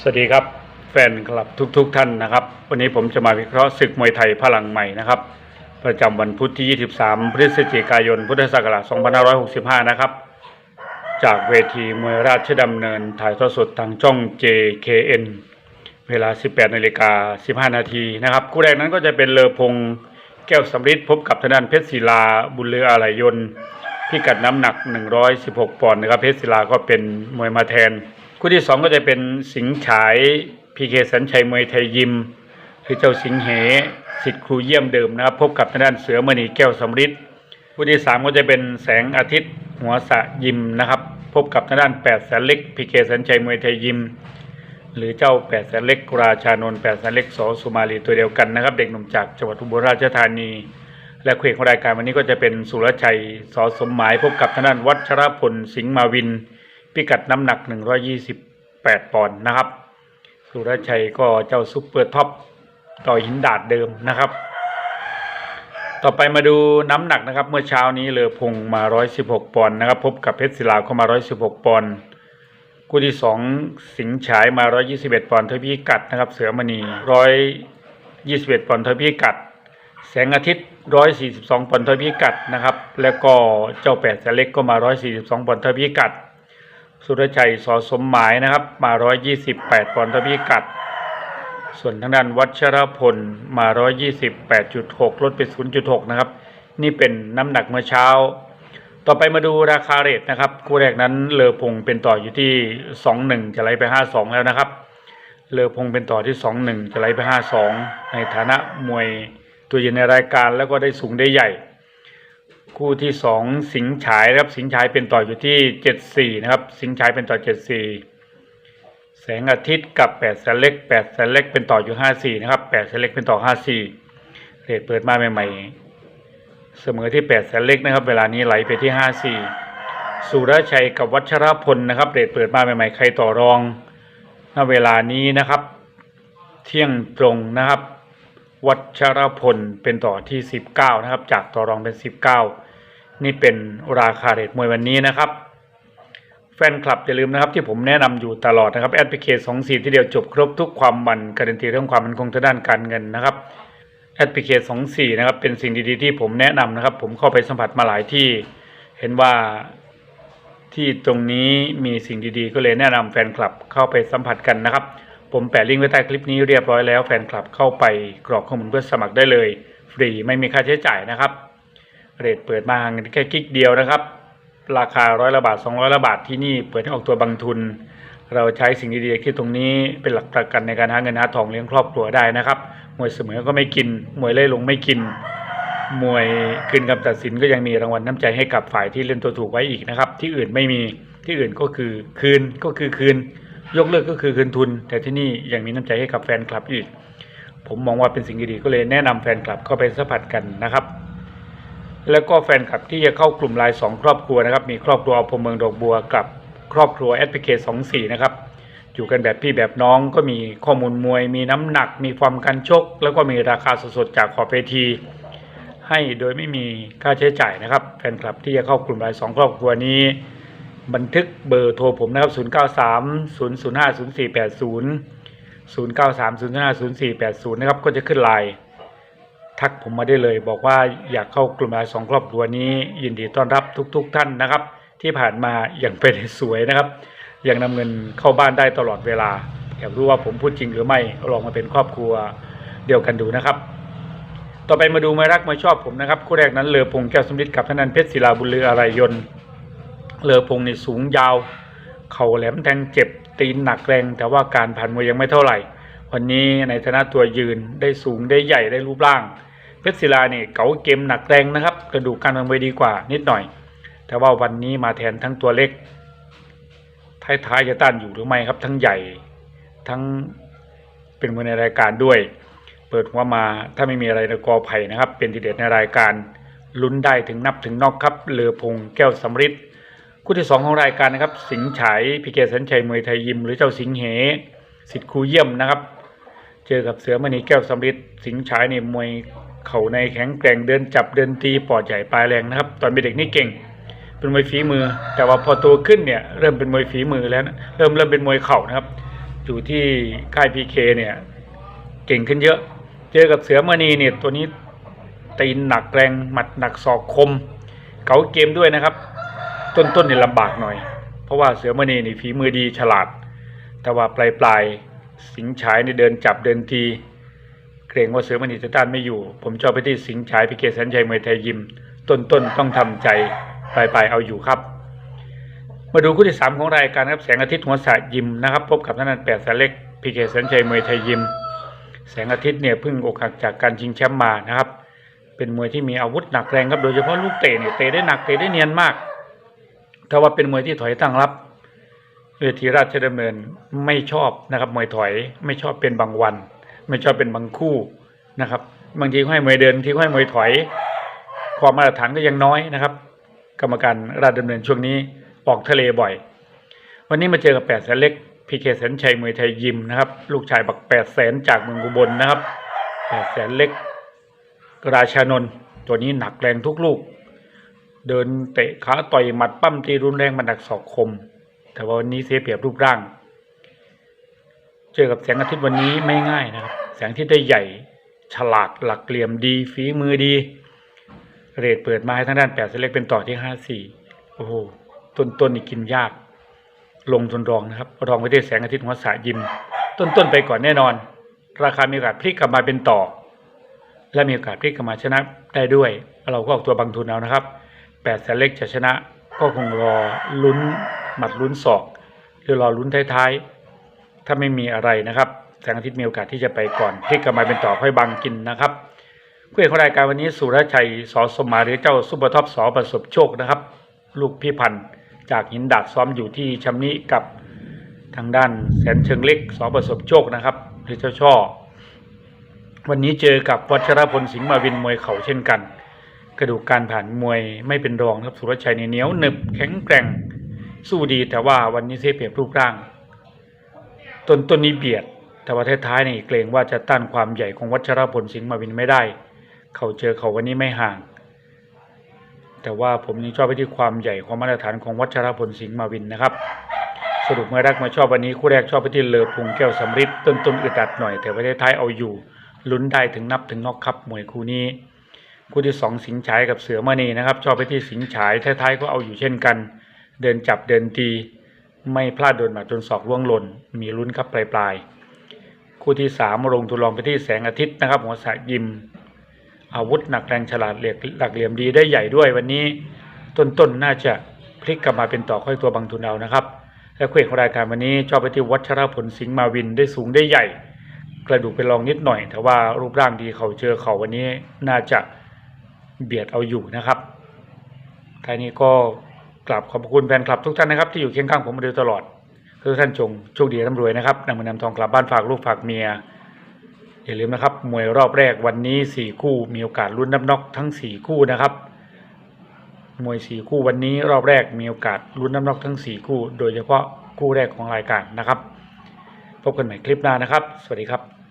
สวัสดีครับ แฟนคลับทุกๆทท่านนะครับ วันนี้ผมจะมาวิเคราะห์ศึกมวยไทยพลังใหม่นะครับ ประจำวันพุธที่ 23 พฤศจิกายน พุทธศักราช 2565 นะครับ จากเวทีมวยราชดำเนินถ่ายทอดสดทางช่อง JKN เวลา 18นาฬิกา15 นาทีนะครับ คู่แรกนั้นก็จะเป็นเลอพงษ์แก้วสำริดพบกับทางด้านเพชรศิลาบุญเรืออะไหลยนพิกัดน้ำหนัก 116 ปอนด์นะครับเพชรศิลาก็เป็นมวยมาแทน คู่ที่สองก็จะเป็นสิงห์ฉายพีเคสัญชัยมวยไทยยิม คือเจ้าสิงห์เหสิทธิ์ครูเยี่ยมเดิมนะครับ พบกับทางด้านเสือมณีแก้วสำริดคู่ที่สามก็จะเป็นแสงอาทิตย์ หัวสะยิมนะครับ พบกับทางด้านแปดแสนเล็กพีเคสัญชัยมวยไทยยิม หรือเจ้าแปดแสนเล็กราชานนท์แปดแสนเล็กสอสุมาลีตัวเดียวกันนะครับ เด็กหนุ่มจากจังหวัดอุบลราชธานีและคู่เอกของรายการวันนี้ก็จะเป็นสุรชัยสอสมหมายพบกับทางด้านวัชรพลสิงห์มาวิน พิกัดน้ำหนัก 128 ปอนด์นะครับ สุรชัยก็เจ้าซุปเปอร์ท็อปต่อหินดาดเดิมนะครับ ต่อไปมาดูน้ำหนักนะครับ เมื่อเช้านี้เลอพงมา 116 ปอนด์นะครับ พบกับเพชรศิลาเข้ามา 116 ปอนด์คู่ที่สองสิงห์ฉายมา 121 ปอนด์ทพีกัดนะครับ เสือมณี 121 ปอนด์ทพีกัด แสงอาทิตย์ 142 ปอนด์ทพีกัดนะครับ แล้วก็เจ้าแปดแสเล็กก็มา 142 ปอนด์ทพีกัด สุรชัยสอสมหมายนะครับมา128ปอนด์ทพีกัด ส่วนทางด้านวัชรพลมา128.6ลดไป0.6นะครับ นี่เป็นน้ำหนักเมื่อเช้า ต่อไปมาดูราคาเรทนะครับ คู่แรกนั้นเลอพงเป็นต่ออยู่ที่21จะไหลไป52แล้วนะครับ เลอพงเป็นต่อที่21จะไหลไป52ในฐานะมวยตัวยืนในรายการแล้วก็ได้สูงได้ใหญ่ คู่ที่สองสิงห์ฉายนะครับ สิงห์ฉายเป็นต่ออยู่ที่เจ็ดสี่นะครับ สิงห์ฉายเป็นต่อเจ็ดสี่แสงอาทิตย์กับแปดแสนเล็กแปดแสนเล็กเป็นต่ออยู่ห้าสี่นะครับแปดแสนเล็กเป็นต่อห้าสี่เรทเปิดมาใหม่ ๆ เสมอที่แปดแสนเล็กนะครับ เวลานี้ไหลไปที่ห้าสี่สุรชัยกับวัชรพลนะครับเรทเปิดมาใหม่ๆใครต่อรองณเวลานี้นะครับ เที่ยงตรงนะครับ วัชรพลเป็นต่อที่19นะครับ จากต่อรองเป็น19 นี่เป็นราคาเรทมวยวันนี้นะครับ แฟนคลับอย่าลืมนะครับ ที่ผมแนะนำอยู่ตลอดนะครับแอดพลิเคชัน2 4ที่เดียวจบครบทุกความมันการันตีเรื่องความมั่นคงทางด้านการเงินนะครับแอดพลิเคชัน2 4นะครับเป็นสิ่งดีๆที่ผมแนะนำนะครับ ผมเข้าไปสัมผัสมาหลายที่ เห็นว่าที่ตรงนี้มีสิ่งดีๆ ก็เลยแนะนำแฟนคลับเข้าไปสัมผัสกันนะครับ ผมแปะลิงก์ไว้ใต้คลิปนี้เรียบร้อยแล้วแฟนคลับเข้าไปกรอกข้อมูลเพื่อสมัครได้เลย ฟรีไม่มีค่าใช้จ่ายนะครับ เรทเปิดมาแค่คลิกเดียวนะครับ ราคาร้อยละบาท 200ละบาทที่นี่เปิดให้ออกตัวบางทุน เราใช้สิ่งดีๆที่ตรงนี้เป็นหลักประกันในการหาเงินหาทองเลี้ยงครอบครัวได้นะครับมวยเสมอก็ไม่กินมวยเล่ลงไม่กินมวยคืนคำตัดสินก็ยังมีรางวัลน้ำใจให้กับฝ่ายที่เล่นตัวถูกไว้อีกนะครับ ที่อื่นไม่มีที่อื่นก็คือคืนก็คือคืน ยกเลิกก็คือคืนทุน แต่ที่นี่ยังมีน้ำใจให้กับแฟนคลับอีก ผมมองว่าเป็นสิ่งดีๆก็เลยแนะนำแฟนคลับเข้าไปสัมผัสกันนะครับ แล้วก็แฟนคลับที่จะเข้ากลุ่มไลน์สองครอบครัวนะครับ มีครอบครัวอพเมืองดอกบัวกับครอบครัวแอดพิเคสองสี่นะครับอยู่กันแบบพี่แบบน้องก็มีข้อมูลมวย มีน้ำหนัก มีความการชก แล้วก็มีราคาสดๆจากขอบเวที ให้โดยไม่มีค่าใช้จ่ายนะครับ แฟนคลับที่จะเข้ากลุ่มไลน์สองครอบครัวนี้ บันทึกเบอร์โทรผมนะครับ 0 9 3 0 0 5 0 4 8 0 0 9 3 0 5 0 4 8 0 นะครับก็จะขึ้นไลน์ ทักผมมาได้เลย บอกว่าอยากเข้ากลุ่มไลน์สองครอบครัวนี้ ยินดีต้อนรับทุกๆท่านนะครับ ที่ผ่านมาอย่างเป็นสวยนะครับ ยังนำเงินเข้าบ้านได้ตลอดเวลาอยากรู้ว่าผมพูดจริงหรือไม่ลองมาเป็นครอบครัวเดียวกันดูนะครับ ต่อไปมาดูไม่รักไม่ชอบผมนะครับคู่แรกนั้นเลอพงษ์แก้วสมฤทธิ์กับธนันเพชรศิลาบุญเรืออะไรยนเลอพงนี่สูงยาว เข่าแหลมแทงเจ็บตีนหนักแรง แต่ว่าการผ่านมวยยังไม่เท่าไหร่ วันนี้ในฐานะตัวยืนได้สูงได้ใหญ่ได้รูปร่าง เพชรศิลาเนี่ยเก๋าเกมหนักแรงนะครับ กระดูกการทำมวยดีกว่านิดหน่อย แต่ว่าวันนี้มาแทนทั้งตัวเล็กท้ายๆจะต้านอยู่หรือไม่ครับ ทั้งใหญ่ทั้งเป็นมวยในรายการด้วย เปิดหัวมาถ้าไม่มีอะไรกอไผ่นะครับ เป็นทีเด็ดในรายการลุ้นได้ถึงนับถึงนอกครับเลือพงแก้วสำริดคู่ที่สองของรายการนะครับ สิงห์ฉายพิเกสัญชัยมวยไทยยิม หรือเจ้าสิงห์เหสิทธิ์ครูเยี่ยมนะครับ เจอกับเสือมณีแก้วสำริดสิงห์ฉายเนี่ยมวยเข่าในแข็งแกร่งเดินจับเดินตีปอดใหญ่ปลายแรงนะครับ ตอนเป็นเด็กนี่เก่ง เป็นมวยฝีมือ แต่ว่าพอโตขึ้นเนี่ยเริ่มเป็นมวยฝีมือแล้วนะเริ่มเริ่มเป็นมวยเข่านะครับ อยู่ที่ค่ายพีเคเนี่ยเก่งขึ้นเยอะ เจอกับเสือมณีเนี่ยตัวนี้ตีนหนักแรงหมัดหนักศอกคม เก๋าเกมด้วยนะครับ ต้นๆเนี่ยลำบากหน่อย เพราะว่าเสือมณีนี่ฝีมือดีฉลาด แต่ว่าปลายปลายๆ สิงห์ฉายในเดินจับเดินที เกรงว่าเสือมณีจะต้านไม่อยู่ ผมชอบไปที่สิงห์ฉายพิเกษแสนชัยมวยไทยยิม ต้นๆต้องทำใจปลายปลายเอาอยู่ครับ มาดูคู่ที่สามของรายการครับแสงอาทิตย์หัวสะยิมนะครับพบกับท่านันแปดสนเล็กพีเคแสนชัยมวยไทยยิม แสงอาทิตย์เนี่ยเพิ่งอกหักจากการชิงแชมป์มานะครับ เป็นมวยที่มีอาวุธหนักแรงครับโดยเฉพาะลูกเตะเนี่ยเตะได้หนักเตะได้เนียนมากถ้าว่าเป็นมวยที่ถอยตั้งรับ เวทีราชดำเนินไม่ชอบนะครับมวยถอยไม่ชอบเป็นบางวัน ไม่ชอบเป็นบางคู่นะครับ บางทีให้มวยเดินทีก็ให้มวยถอย ความมาตรฐานก็ยังน้อยนะครับ กรรมการราชดำเนินช่วงนี้ออกทะเลบ่อย วันนี้มาเจอกับแปดแสนเล็กพีเคแสนชัยมวยไทยยิมนะครับ ลูกชายบักแปดแสนจากเมืองอุบลนะครับแปดแสนเล็กราชานนท์ตัวนี้หนักแรงทุกลูก เดินเตะขาต่อยหมัดปั้มตีรุนแรงมันหนักศอกคม แต่ว่าวันนี้เสียเปรียบรูปร่าง เจอกับแสงอาทิตย์วันนี้ไม่ง่ายนะครับ แสงทิตย์ได้ใหญ่ ฉลาดหลักเหลี่ยมดี ฝีมือดี เรทเปิดมาให้ทางด้านแปดเซเล็กเป็นต่อที่ห้าสี่โอ้โหต้นต้นนี่กินยาก ลงทุนรองนะครับ รองไปด้วยแสงอาทิตย์หัวสายิม ต้นต้นไปก่อนแน่นอน ราคามีโอกาสพลิกกลับมาเป็นต่อ และมีโอกาสพลิกกลับมาชนะได้ด้วย เราก็ออกตัวบางทุนเอานะครับแปดแสนเล็กจะชนะก็คงรอลุ้น หมัดลุ้นศอกหรือรอลุ้นท้ายๆ ถ้าไม่มีอะไรนะครับแสงอาทิตย์มีโอกาสที่จะไปก่อนพลิกกลับมาเป็นต่อค่อยบังกินนะครับผู้เอกของรายการวันนี้สุรชัยสอสมาหรือเจ้าซุปเปอร์ท็อปสอประสบโชคนะครับ ลูกพี่พันธ์จากหินดาดซ้อมอยู่ที่ชำนิกับทางด้านแสนเชิงเล็กสอประสบโชคนะครับหรือเจ้าช่อ วันนี้เจอกับวัชรพลสิงห์มาวินมวยเข่าเช่นกัน กระดูกการผ่านมวยไม่เป็นรองครับสุรชัยเนี่ยเหนียวหนึบแข็งแกร่ง สู้ดีแต่ว่าวันนี้เสียเปรียบรูปร่าง ต้นต้นนี้เบียด แต่ว่าท้ายๆนี่เกรงว่าจะต้านความใหญ่ของวัชรพลสิงห์มาวินไม่ได้ เขาเจอเขาวันนี้ไม่ห่าง แต่ว่าผมยังชอบไปที่ความใหญ่ของมาตรฐานของวัชรพลสิงห์มาวินนะครับ สรุปเมื่อรักมาชอบวันนี้คู่แรกชอบไปที่เลอพุงแก้วสำริดต้นต้นอึดอัดหน่อยแต่ว่าท้ายๆเอาอยู่ลุ้นได้ถึงนับถึงนอกครับมวยคู่นี้คู่ที่สองสิงห์ฉายกับเสือมณีนะครับ ชอบไปที่สิงห์ฉายท้ายๆก็เอาอยู่เช่นกัน เดินจับเดินตี ไม่พลาดโดนหมัดจนศอกล่วงหล่น มีลุ้นครับปลายๆคู่ที่สามลงทุนลองไปที่แสงอาทิตย์นะครับ หัวสะยิม อาวุธหนักแรงฉลาดเหลียกหลักเหลี่ยมดีได้ใหญ่ด้วยวันนี้ต้นๆนน่าจะพลิกกลับมาเป็นต่อค่อยตัวบางทุนเอานะครับ และคู่เอกของรายการวันนี้ชอบไปที่วัชรพลสิงห์มาวินได้สูงได้ใหญ่ กระดูกเป็นรองนิดหน่อย แต่ว่ารูปร่างดีเขาเจอเขาวันนี้น่าจะเบียดเอาอยู่นะครับท้ายนี้ก็ กราบขอบคุณแฟนคลับทุกท่านนะครับที่อยู่เคียงข้างผมมาโดยตลอดทุกท่านจงโชคดีร่ำรวยนะครับนำเงินนำทองกลับบ้านฝากลูกฝากเมียอย่าลืมนะครับมวยรอบแรกวันนี้สี่คู่มีโอกาสลุ้นนับน็อกทั้งสี่คู่นะครับมวยสี่คู่วันนี้รอบแรกมีโอกาสลุ้นน้ำน็อกทั้งสี่คู่ โดยเฉพาะคู่แรกของรายการนะครับ พบกันใหม่คลิปหน้านะครับ สวัสดีครับ